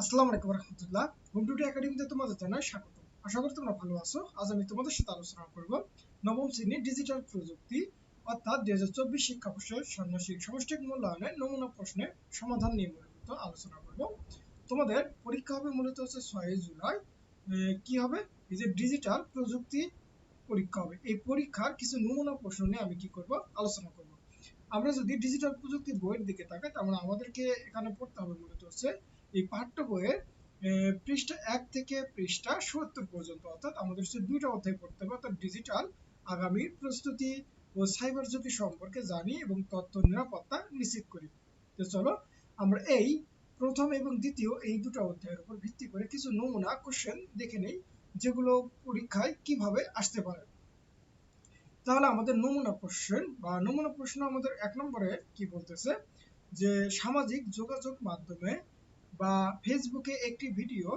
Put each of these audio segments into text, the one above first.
আসসালামু আলাইকুম রহমতুল্লাহ। Home today একাডেমিতে তোমাদের জানাই স্বাগত। আশা করি তোমরা ভালো আছো। আজ আমি তোমাদের সাথে আলোচনা করব নবম শ্রেণির ডিজিটাল প্রযুক্তি, অর্থাৎ দুই হাজার চব্বিশ শিক্ষাবর্ষের ষান্মাসিক সমষ্টিক মূল্যায়নের নমুনা প্রশ্নের সমাধান নিয়ে মূলত আলোচনা করব। তোমাদের পরীক্ষা হবে মূলত হচ্ছে ছয় জুলাই। কি হবে? এই যে ডিজিটাল প্রযুক্তি পরীক্ষা হবে। এই পরীক্ষার কিছু নমুনা প্রশ্ন নিয়ে আমি কি করব? আলোচনা করব। আমরা যদি ডিজিটাল প্রযুক্তি বইয়ের দিকে তাকাই, তাহলে আমাদেরকে এখানে পড়তে হবে মূলত হচ্ছে এই পাঠ্য বইয়ের পৃষ্ঠা এক থেকে পৃষ্ঠা সত্তর পর্যন্ত, অর্থাৎ আমাদের হচ্ছে দুইটা অধ্যায় পড়তে হবে, অর্থাৎ ডিজিটাল আগামীর প্রস্তুতি ও সাইবার ঝুঁকি সম্পর্কে জানি এবং তথ্য নিরাপত্তা নিশ্চিত করি। তো চলো, আমরা এই প্রথম এবং দ্বিতীয় এই দুটো অধ্যায়ের উপর ভিত্তি করে কিছু নমুনা কোশ্চেন দেখে নেই, যেগুলো পরীক্ষায় কীভাবে আসতে পারে। তাহলে আমাদের নমুনা কোশ্চেন বা নমুনা প্রশ্ন আমাদের এক নম্বরে কি বলতেছে? যে সামাজিক যোগাযোগ মাধ্যমে বা ফেসবুকে একটি ভিডিও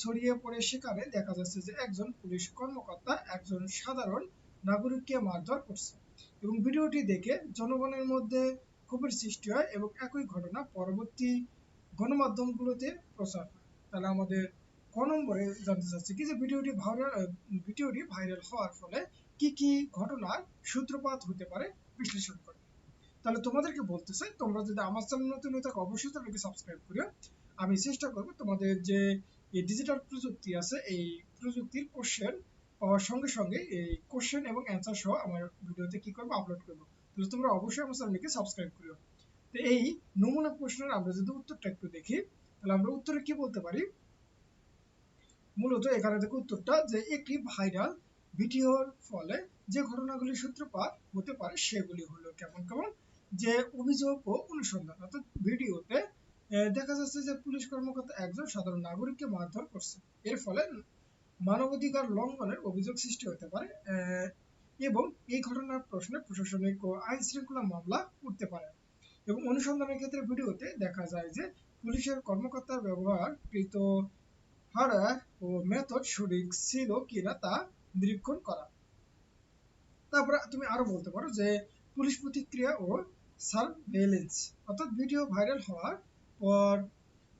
ছড়িয়ে পড়ে সেখানে দেখা যাচ্ছে যে একজন পুলিশ কর্মকর্তা একজন সাধারণ নাগরিককে মারধর করছে। এবং ভিডিওটি দেখে জনগণের মধ্যে ক্ষোভের সৃষ্টি হয় এবং একই ঘটনা পরবর্তী গণমাধ্যমগুলোতে প্রচার তাহলে আমাদের ক নম্বরে জানতে চাচ্ছি কি যে ভিডিওটি ভাইরাল ভিডিওটি ভাইরাল হওয়ার ফলে কি কি ঘটনার সূত্রপাত হতে পারে বিশ্লেষণ করে তাহলে তোমাদেরকে বলতে চাই, তোমরা যদি আমার চ্যানেল নতুন হয়ে থাকো, অবশ্যই চ্যানেলকে সাবস্ক্রাইব করিও। আমি চেষ্টা করব তোমাদের যে ডিজিটাল প্রযুক্তি আছে, এই প্রযুক্তির কোশ্চেন পাওয়ার সঙ্গে সঙ্গে এই কোশ্চেন এবং অ্যান্সার সহ আমার ভিডিওতে কি করব আপলোড করব। তাহলে তোমরা অবশ্যই আমার চ্যানেলকে সাবস্ক্রাইব করিও। তো এই নমুনা প্রশ্নের আমরা যদি উত্তরটা একটু দেখি, তাহলে আমরা উত্তরে কি বলতে পারি? মূলত এখানে দেখো উত্তরটা যে একটি ভাইরাল ভিডিওর ফলে যে ঘটনাগুলি সূত্রপাত হতে পারে সেগুলি হলো কেমন কেমন? যে অভিযোগ ও অনুসন্ধান, অর্থাৎ ভিডিওতে দেখা যাচ্ছে যে পুলিশ কর্মকর্তা একজন সাধারণ নাগরিককে মারধর করছে। এর ফলে মানবাধিকার লঙ্ঘনের অভিযোগ সৃষ্টি হতে পারে এবং এই ঘটনার প্রশ্নে প্রশাসনিক ও আইন শৃঙ্খলা মামলা উঠতে পারে। এবং অনুসন্ধানের ক্ষেত্রে ভিডিওতে দেখা যায় যে পুলিশের কর্মকর্তার ব্যবহার কৃত হার্ডওয়্যার ও মেথড সঠিক ছিল কিনা তা নিরীক্ষণ করা। তারপরে তুমি আরও বলতে পারো যে পুলিশ প্রতিক্রিয়া ও সার্ভেলেন্স অর্থাৎ ভিডিও ভাইরাল হওয়ার পর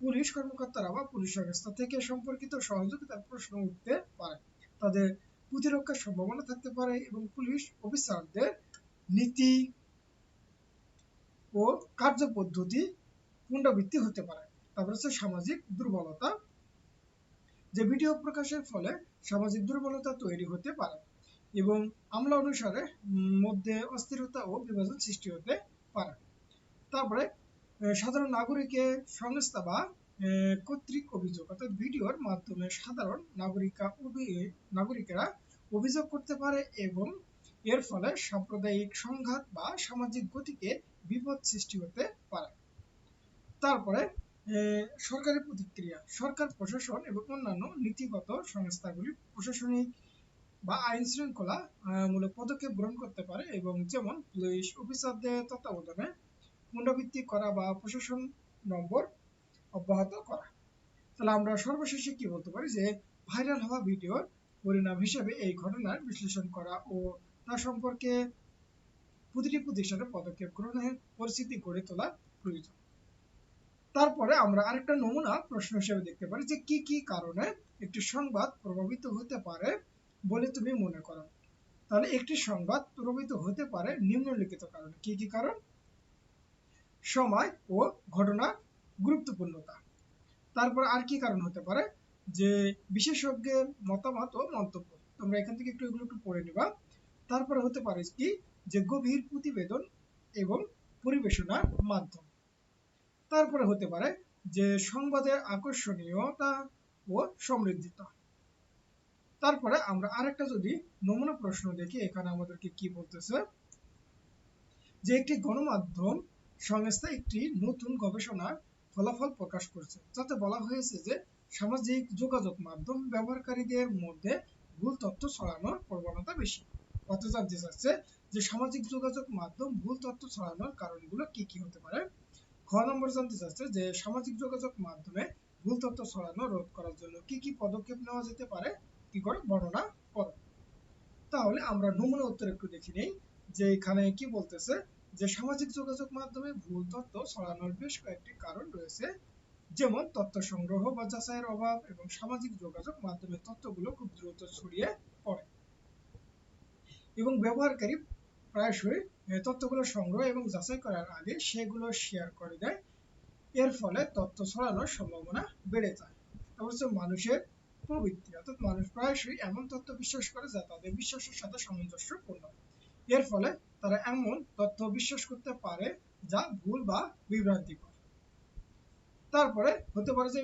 পুলিশ কর্মকর্তারা বা পুলিশ সংস্থা থেকে সম্পর্কিত সহযোগিতার প্রশ্ন উঠতে পারে। তাদের প্রতিরক্ষার সম্ভাবনা থাকতে পারে এবং পুলিশ অফিসারদের নীতি ও কার্যপদ্ধতি পুনরাবৃত্তি হতে পারে। তারপর হচ্ছে সামাজিক দুর্বলতা। যে ভিডিও প্রকাশের ফলে সামাজিক দুর্বলতা তৈরি হতে পারে এবং আমলা অনুসারে মধ্যে অস্থিরতা ও বিভাজন সৃষ্টি হতে পারে। তারপরে সাধারণ নাগরিকের সংস্থা বা কর্তৃক অভিযোগ, অর্থাৎ ভিডিওর মাধ্যমে সাধারণ নাগরিকা নাগরিকেরা অভিযোগ করতে পারে এবং এর ফলে সাম্প্রদায়িক সংঘাত বা সামাজিক গতিকে বিপদ সৃষ্টি হতে পারে। তারপরে সরকারি প্রতিক্রিয়া, সরকার প্রশাসন এবং অন্যান্য নীতিগত সংস্থাগুলি প্রশাসনিক বা আইন শৃঙ্খলা মূলক পদক্ষেপ গ্রহণ করতে পারে এবং যেমন পুলিশ, অফিসারদের তত্ত্বাবধানে পুনরাবৃত্তি করা বা প্রশাসন নম্বর অব্যাহত করা। তাহলে আমরা সর্বশেষে কি বলতে পারি যে ভাইরাল হওয়া ভিডিওর পরিণাম হিসেবে এই ঘটনার বিশ্লেষণ করা ও তা সম্পর্কে প্রতিটি প্রতিষ্ঠানের পদক্ষেপ গ্রহণের পরিস্থিতি গড়ে তোলা প্রয়োজন। তারপরে আমরা আরেকটা নমুনা প্রশ্ন হিসেবে দেখতে পারি যে, কি কি কারণে একটি সংবাদ প্রভাবিত হতে পারে বলে তুমি মনে করো? তাহলে একটি সংবাদ প্রভাবিত হতে পারে নিম্নলিখিত কারণে। কি কি কারণ? সময় ও ঘটনার গুরুত্বপূর্ণতা। তারপর আর কি কারণ হতে পারে? যে বিশেষজ্ঞের মতামত ও মন্তব্য। তোমরা এখান থেকে একটু এগুলো একটু পড়ে নিবা। তারপরে হতে পারে কি? যে গভীর প্রতিবেদন এবং পরিবেশনার মাধ্যম। তারপরে হতে পারে যে সংবাদের আকর্ষণীয়তা ও সমৃদ্ধিতা। তারপরে আমরা আরেকটা যদি নমুনা প্রশ্ন দেখি, এখানে আমাদেরকে কি বলতেছে? যে একটি গণমাধ্যম সংস্থা একটি নতুন গবেষণার ফলাফল প্রকাশ করছে, যাতে বলা হয়েছে যে সামাজিক যোগাযোগ মাধ্যম ব্যবহারকারীদের মধ্যে ভুল তথ্য ছড়ানোর প্রবণতা বেশি। কত জানতে চাচ্ছে যে সামাজিক যোগাযোগ মাধ্যম ভুল তথ্য ছড়ানোর কারণগুলো কি কি হতে পারে। খ নম্বর জানতে চাচ্ছে যে সামাজিক যোগাযোগ মাধ্যমে ভুল তথ্য ছড়ানো রোধ করার জন্য কি কি পদক্ষেপ নেওয়া যেতে পারে, কি করে বর্ণনা করো। তাহলে আমরা নমুনা উত্তর একটু দেখি নেই যে এখানে কি বলতেছে যে সামাজিক যোগাযোগ মাধ্যমে ভুল তথ্য ছড়ানোর বেশ কয়েকটি কারণ রয়েছে। যেমন, তথ্য সংগ্রহ বা যাচাইয়ের অভাব এবং সামাজিক যোগাযোগ মাধ্যমে তথ্যগুলো খুব দ্রুত ছড়িয়ে পড়ে। এবং ব্যবহারকারী প্রায়শই তথ্যগুলো সংগ্রহ এবং যাচাই করার আগে সেগুলো শেয়ার করে দেয়। এর ফলে তথ্য ছড়ানোর সম্ভাবনা বেড়ে যায়। অবশ্য মানুষের প্রবৃত্তি, অর্থাৎ মানুষ প্রায়শই এমন তথ্য বিশ্বাস করে যা তাদের বিশ্বাসের সাথে সামঞ্জস্যপূর্ণ। এর ফলে তারা এমন তথ্য বিশ্বাস করতে পারে যা ভুল বা বিভ্রান্তিকর। তারপরে হতে পারে যে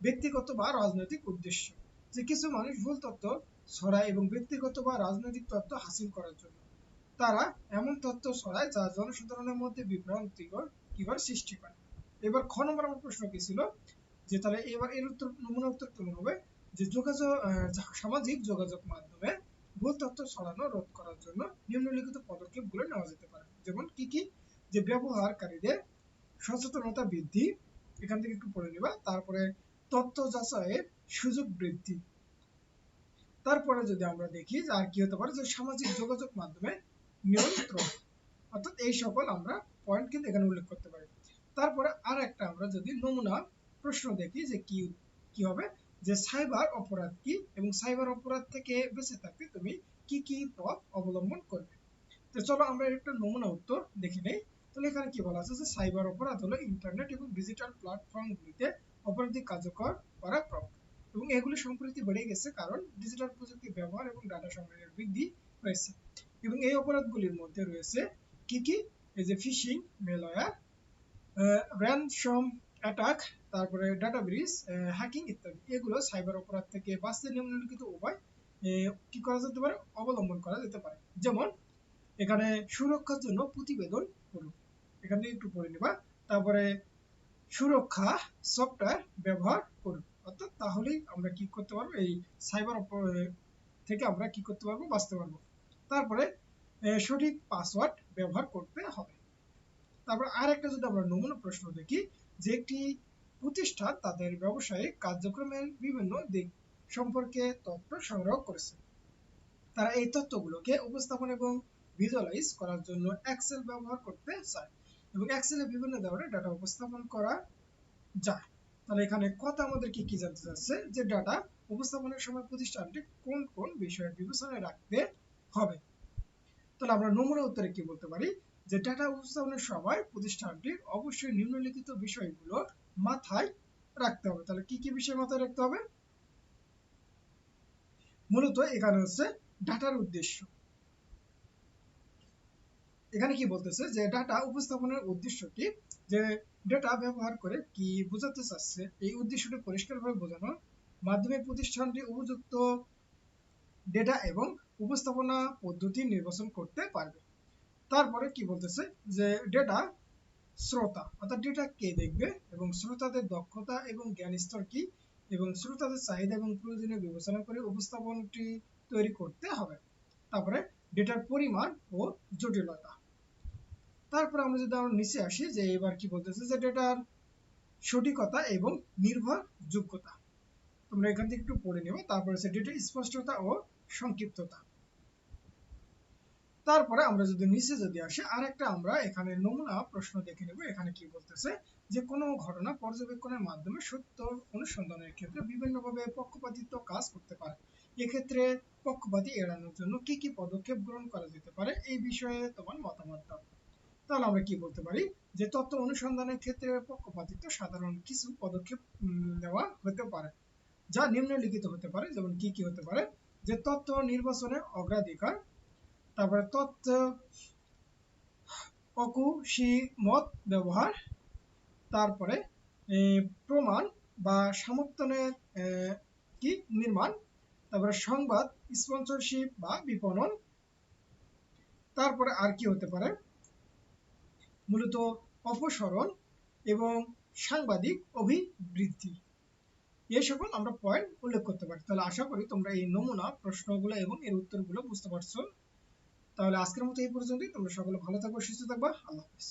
ব্যক্তিগত বা রাজনৈতিক উদ্দেশ্য, যে কিছু মানুষ ভুল তথ্য ছড়ায় এবং ব্যক্তিগত বা রাজনৈতিক তথ্য হাসিল করার জন্য। তারা এমন তথ্য ছড়ায় যা জনসাধারণের মধ্যে বিভ্রান্তিকর কীভাবে সৃষ্টি করে? এবার খ নম্বর আমার প্রশ্ন কি ছিল? যে তাহলে এবার এর উত্তর নমুনা উত্তর কেমন হবে যে যোগাযোগ সামাজিক যোগাযোগ মাধ্যমে ভুল তথ্য ছড়ানো রোধ করার জন্য নিম্নলিখিত পদক্ষেপগুলো নেওয়া যেতে পারে। যেমন কি কি? যে ব্যবহারকারীদের সচেতনতা বৃদ্ধি, এখান থেকে একটু পড়ে নিবা। তারপরে তথ্য যাচাইয়ের সুযোগ বৃদ্ধি। তারপরে যদি আমরা দেখি যে আর কি হতে পারে, যে সামাজিক যোগাযোগ মাধ্যমে নিয়ন্ত্রণ, অর্থাৎ এই সকল আমরা পয়েন্ট কিন্তু এখানে উল্লেখ করতে পারি। তারপরে আর একটা আমরা যদি নমুনা প্রশ্ন দেখি যে কি কি হবে? যে সাইবার অপরাধ কি এবং সাইবার অপরাধ থেকে বেঁচে থাকতে তুমি কি কি পথ অবলম্বন করবে? তো চলো আমরা একটা নমুনা উত্তর দেখে নেই। তাহলে এখানে কি বলা আছে? যে সাইবার অপরাধ হলো ইন্টারনেট এবং ডিজিটাল প্ল্যাটফর্মগুলিতে অপরাধিক কার্যকর করা প্রক্রিয়া এবং এগুলি সম্প্রতি বেড়ে গেছে কারণ ডিজিটাল প্রযুক্তি ব্যবহার এবং ডাটা সংগ্রহের বৃদ্ধি হয়েছে। এবং এই অপরাধগুলির মধ্যে রয়েছে কি কি? এই যে ফিশিং মেলওয়্যার র্যানসম অ্যাটাক তারপরে ডাটা ব্রিজ হ্যাকিং ইত্যাদি। এগুলো সাইবার অপরাধ থেকে বাঁচতে নিম্নলিখিত উপায় কি করা যেতে পারে? অবলম্বন করা যেতে পারে। যেমন, এখানে সুরক্ষার জন্য প্রতিবেদন করুন। এখান একটু পড়ে নিবা। তারপরে সুরক্ষা সফটওয়্যার ব্যবহার করুন। অর্থাৎ তাহলেই আমরা কি করতে পারব? এই সাইবার থেকে আমরা কি করতে পারব? বাঁচতে পারব। তারপরে সঠিক পাসওয়ার্ড ব্যবহার করতে হবে। তারপর আর একটা যদি আমরা নমুনা প্রশ্ন দেখি, যে একটি প্রতিষ্ঠান তাদের ব্যবসায়িক কার্যক্রমের বিভিন্ন দিক সম্পর্কে তথ্য সংগ্রহ করেছে। তারা এই তথ্যগুলোকে উপস্থাপন এবং ভিজুয়ালাইজ করার জন্য এক্সেল ব্যবহার করতে চায় এবং এক্সেলে বিভিন্ন ধরনের ডাটা উপস্থাপন করা যায়। তাহলে এখানে কথা আমাদের কি কি জানতে চাচ্ছে? যে ডাটা উপস্থাপনের সময় প্রতিষ্ঠানটি কোন কোন বিষয়ের বিবেচনায় রাখতে হবে? তাহলে আমরা নমুনা উত্তরে কি বলতে পারি? যে ডাটা উপস্থাপনের সময় প্রতিষ্ঠানটির অবশ্যই নিম্নলিখিত বিষয়গুলো মাথায় রাখতে হবে। তাহলে কি কি বিষয় মাথায় রাখতে হবে? মূলত এখানে হচ্ছে ডাটার উদ্দেশ্য। এখানে কি বলতেছে? যে ডাটা উপস্থাপনের উদ্দেশ্য কি যে ডেটা ব্যবহার করে কি বোঝাতে চাচ্ছে, এই উদ্দেশ্যটি পরিষ্কারভাবে বোঝানো। মাধ্যমে প্রতিষ্ঠানটি উপযুক্ত ডেটা এবং উপস্থাপনা পদ্ধতি নির্বাচন করতে পারবে। তারপরে কি বলতেছে? যে ডেটা শ্রোতা, অর্থাৎ ডেটা কে দেখবে এবং শ্রোতাদের দক্ষতা এবং জ্ঞান স্তর কি এবং শ্রোতাদের চাহিদা এবং প্রয়োজনীয় বিবেচনা করে উপস্থাপনটি তৈরি করতে হবে। তারপরে ডেটার পরিমাণ ও জটিলতা। তারপর আমরা যদি আমরা নিচে আসি যে এবার কি বলতেছে যে ডেটার সঠিকতা এবং নির্ভরযোগ্যতা। তোমরা এখান থেকে একটু পড়ে নেবে তারপরে হচ্ছে ডেটার স্পষ্টতা ও সংক্ষিপ্ততা। তারপরে আমরা যদি নিচে যদি আসি, আরেকটা আমরা এখানে নমুনা প্রশ্ন দেখে নেব। এখানে কি বলতেছে? যে কোনো ঘটনা পর্যবেক্ষণের মাধ্যমে সত্য অনুসন্ধানের ক্ষেত্রে বিভিন্নভাবে পক্ষপাতিত্ব কাজ করতে পারে। এক্ষেত্রে পক্ষপাতি এড়ানোর জন্য কি কি পদক্ষেপ গ্রহণ করা যেতে পারে? এই বিষয়ে তোমার মতামত দাও। তাহলে আমরা কি বলতে পারি? যে তথ্য অনুসন্ধানের ক্ষেত্রে পক্ষপাতিত্ব সাধারণ কিছু পদক্ষেপ নেওয়া হতে পারে, যা নিম্নলিখিত হতে পারে। যেমন কি কি হতে পারে? যে তথ্য নির্বাচনে অগ্রাধিকার তারপরে তথ্য মত, ব্যবহার, তারপরে প্রমাণ বা সমর্থনের কি, নির্মাণ, তারপরে সংবাদ, স্পন্সরশিপ বা বিপণন, তারপরে আর কি হতে পারে? মূলত অপসরণ এবং সাংবাদিক অভিবৃদ্ধি। এই সকল আমরা পয়েন্ট উল্লেখ করতে পারি। তাহলে আশা করি তোমরা এই নমুনা, প্রশ্নগুলো এবং এর উত্তরগুলো বুঝতে পারছ। তাহলে আজকের মতো এই পর্যন্তই। তোমরা সকলে ভালো থাকব সুস্থ থাকবা। আল্লাহ হাফিজ।